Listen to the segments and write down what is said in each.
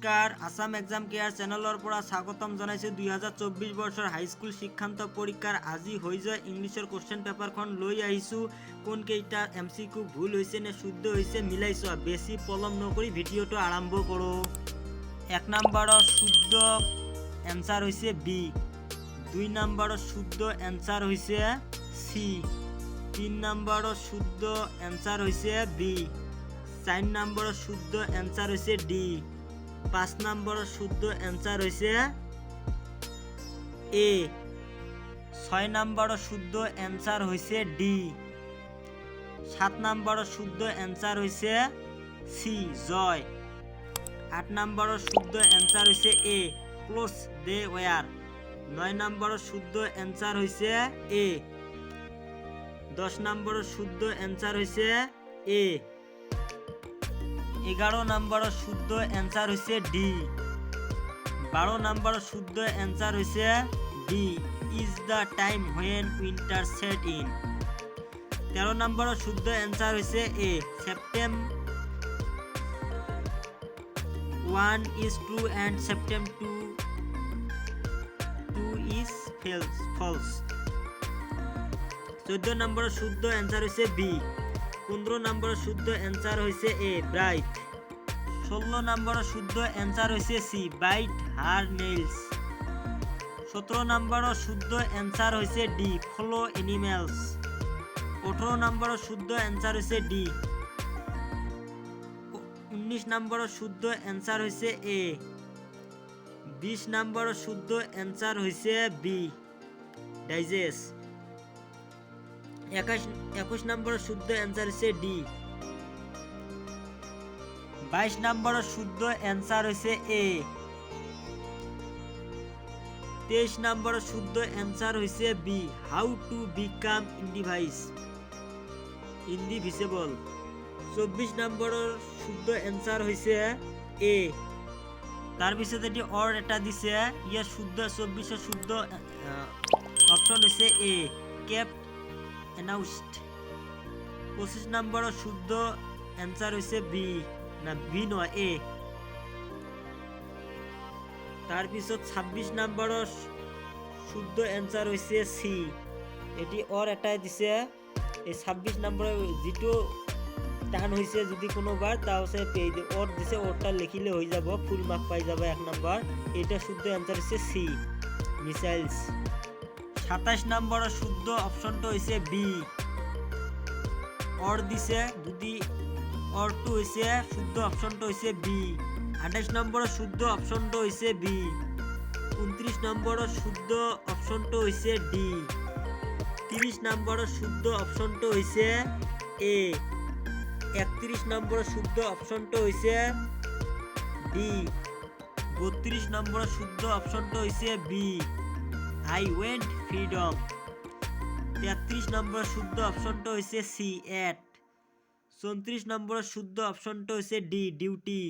নমস্কাৰ Assam exam care চেনেলৰ পৰা স্বাগতম জনাইছোঁ। দুই হাজাৰ চৌব্বিছ বৰ্ষৰ হাইস্কুল শিক্ষান্ত পৰীক্ষাৰ। আজি হৈ যোৱা ইংলিছৰ কুৱেশ্যন পেপাৰখন লৈ আহিছোঁ। কোনকেইটা এম চি কিউ ভুল হৈছে নে শুদ্ধ হৈছে মিলাই চোৱা। বেছি পলম নকৰি ভিডিঅ'টো আৰম্ভ কৰোঁ। এক নম্বৰৰ শুদ্ধ এনচাৰ হৈছে বি দুই নম্বৰৰ শুদ্ধ এনচাৰ হৈছে চি তিন নম্বৰৰ শুদ্ধ এনচাৰ হৈছে বি চাৰি নম্বৰৰ শুদ্ধ এনচাৰ হৈছে ডি পাঁচ নম্বৰৰ শুদ্ধ এনচাৰ হৈছে এ ছয় নম্বৰৰ শুদ্ধ এনচাৰ হৈছে ডি সাত নম্বৰৰ শুদ্ধ এনচাৰ হৈছে চি জয়। আঠ নম্বৰৰ শুদ্ধ এনচাৰ হৈছে এ ক্লোজ দে ৱেয়াৰ নয় নম্বৰৰ শুদ্ধ এনচাৰ হৈছে এ দহ নম্বৰৰ শুদ্ধ এনচাৰ হৈছে এ এগারো নম্বৰৰ শুদ্ধ এনচাৰ হৈছে ডি বাৰ নম্বৰৰ শুদ্ধ এনচাৰ হৈছে D is the time when winter set in তেৰ নম্বৰৰ শুদ্ধ এনচাৰ হৈছে A statement one is true and statement two true is false false চৈধ্য নম্বৰৰ শুদ্ধ এনচাৰ হৈছে বি পোন্ধৰ নম্বৰৰ শুদ্ধ এনচাৰ হৈছে এ ব্ৰাইট ষোল্ল নম্বৰৰ শুদ্ধ এনচাৰ হৈছে চি বাইট হাৰ নেইলছ সোতৰ নম্বৰৰ শুদ্ধ এনচাৰ হৈছে ডি ফ'ল' এনিমেলছ ওঠৰ নম্বৰৰ শুদ্ধ এনচাৰ হৈছে ডি ঊনৈছ নম্বৰৰ শুদ্ধ এনচাৰ হৈছে এ বিশ নম্বৰৰ শুদ্ধ এনচাৰ হৈছে বি ডাইজেষ্ট একাশ, একুশ নম্বরের শুদ্ধ অ্যান্সার হচ্ছে ডি বাইশ নম্বরের শুদ্ধ অ্যান্সার হচ্ছে এ তেইশ নম্বরের শুদ্ধ অ্যান্সার হচ্ছে B how to become indivise indivisible চব্বিশ নম্বরের শুদ্ধ অ্যান্সার হয়েছে এ তাৰপিছত এটি অৰ এটা দিছে ইয়াৰ শুদ্ধ চৌব্বিছৰ শুদ্ধ অপশ্যন হৈছে এ কেপ অ্যানাউন্সড পঁচিছ নম্বৰৰ শুদ্ধ এনচাৰ হৈছে বি। না, বি নহয়, এ। তাৰপিছত ছাব্বিছ নম্বৰৰ শুদ্ধ এনচাৰ হৈছে চি। এটি অৰ এটাই দিছে। এই ছাব্বিছ নম্বৰৰ যিটো টান হৈছে যদি কোনোবাৰ তাৰপিছত অৰ দিছে, অৰটা লিখিলে হৈ যাব ফুল মাৰ্ক পাই যাব এক নম্বৰ। এইটা শুদ্ধ এনচাৰ হৈছে চি। মিছাইলছ সাতাশ নম্বরের শুদ্ধ অপশনটা হয়েছে বি। অর দিছে যদি অরটু হয়েছে শুদ্ধ অপশনটা হয়েছে বি। আঠাশ নম্বরের শুদ্ধ অপশনটা হয়েছে বি। উনত্রিশ নম্বরের শুদ্ধ অপশনটা হয়েছে ডি। তিরিশ নম্বরের শুদ্ধ অপশনটা হয়েছে এ। একত্রিশ নম্বরের শুদ্ধ অপশনটা হয়েছে ডি। বত্রিশ নম্বরের শুদ্ধ অপশনটা হয়েছে বি। I went freedom. তেত্রিশ নম্বর শুদ্ধ অপশনটা হয়েছে সি এট। চৌত্রিশ নম্বরের শুদ্ধ অপশনটা হয়েছে ডি, ডিউটি।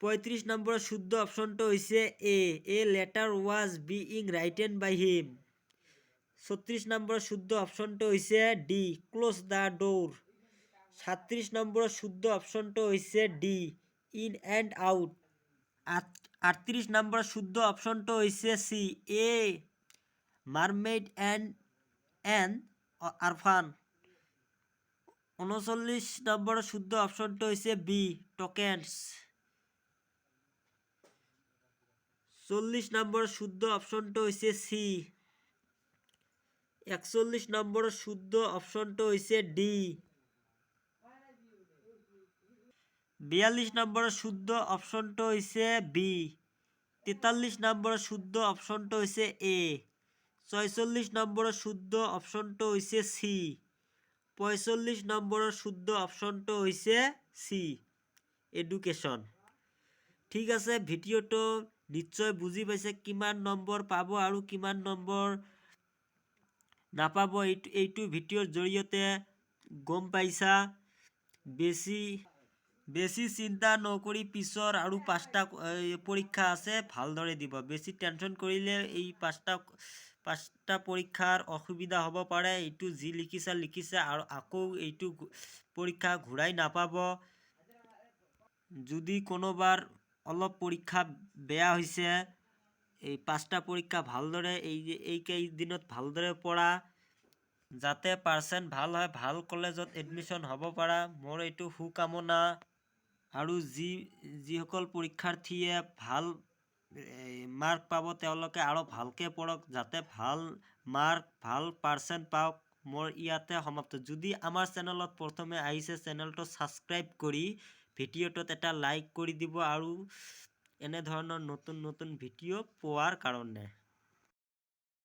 পঁয়ত্রিশ নম্বরের শুদ্ধ অপশনটা হয়েছে A. A letter was being written by him. ছত্রিশ নম্বরের শুদ্ধ অপশনটা হয়েছে ডি, ক্লোজ দ্য ডোর। সাতত্রিশ নম্বরের শুদ্ধ অপশনটা হয়েছে ডি, ইন অ্যান্ড আউট। আটত্রিশ নম্বর শুদ্ধ অপশনটা হয়েছে C a mermaid and an orphan উনচল্লিশ নম্বর শুদ্ধ অপশনটা হয়েছে বি টোকেন্স চল্লিশ নম্বর শুদ্ধ অপশনটা হয়েছে সি একচল্লিশ নম্বর শুদ্ধ অপশনটা হয়েছে ডি বিয়াল্লিশ নম্বরের শুদ্ধ অপশনটা হয়েছে বি। তেতাল্লিশ নম্বরের শুদ্ধ অপশনটা হয়েছে এ। ছয়চল্লিশ নম্বরের শুদ্ধ অপশনটা হয়েছে সি। পঁয়চল্লিশ নম্বরের শুদ্ধ অপশনটা হয়েছে সি। এডুকেশ্যন ঠিক আছে ভিডিঅ'টো নিশ্চয় বুজি পাইছে কিমান নম্বৰ পাব আৰু কিমান নম্বৰ নাপাব। এইটো এইটো ভিডিঅ'ৰ জৰিয়তে গম পাইছা। বেছি বেছি চিন্তা নকৰি পিছৰ আৰু পাঁচটা পৰীক্ষা আছে, ভালদৰে দিব। বেছি টেনশ্যন কৰিলে এই পাঁচটা পাঁচটা পৰীক্ষাৰ অসুবিধা হ'ব পাৰে। এইটো যি লিখিছা লিখিছা আৰু আকৌ এইটো পৰীক্ষা ঘূৰাই নাপাব। যদি কোনোবাৰ অলপ পৰীক্ষা বেয়া হৈছে, এই পাঁচটা পৰীক্ষা ভালদৰে, এই এইকেইদিনত ভালদৰে পঢ়া, যাতে পাৰ্চেণ্ট ভালো হয়, ভালো কলেজত এডমিশ্যন হ'ব পাৰা, মোৰ এইটো শুকামনা আৰু যি, যিসকল পৰীক্ষাৰ্থীয়ে ভালো মাৰ্ক পাব তেওঁলোকে আৰু ভালকৈ পঢ়ক, যাতে ভালো মাৰ্ক ভালো পাৰ্চেণ্ট পাওক, মোৰ ইয়াতে সমাপ্ত। যদি আমাৰ চেনেলত প্ৰথমে আহিছে চেনেলটো ছাবস্ক্ৰাইব কৰি ভিডিঅ'টোত এটা লাইক কৰি দিব আৰু এনেধৰণৰ নতুন নতুন ভিডিঅ' পোৱাৰ কাৰণে।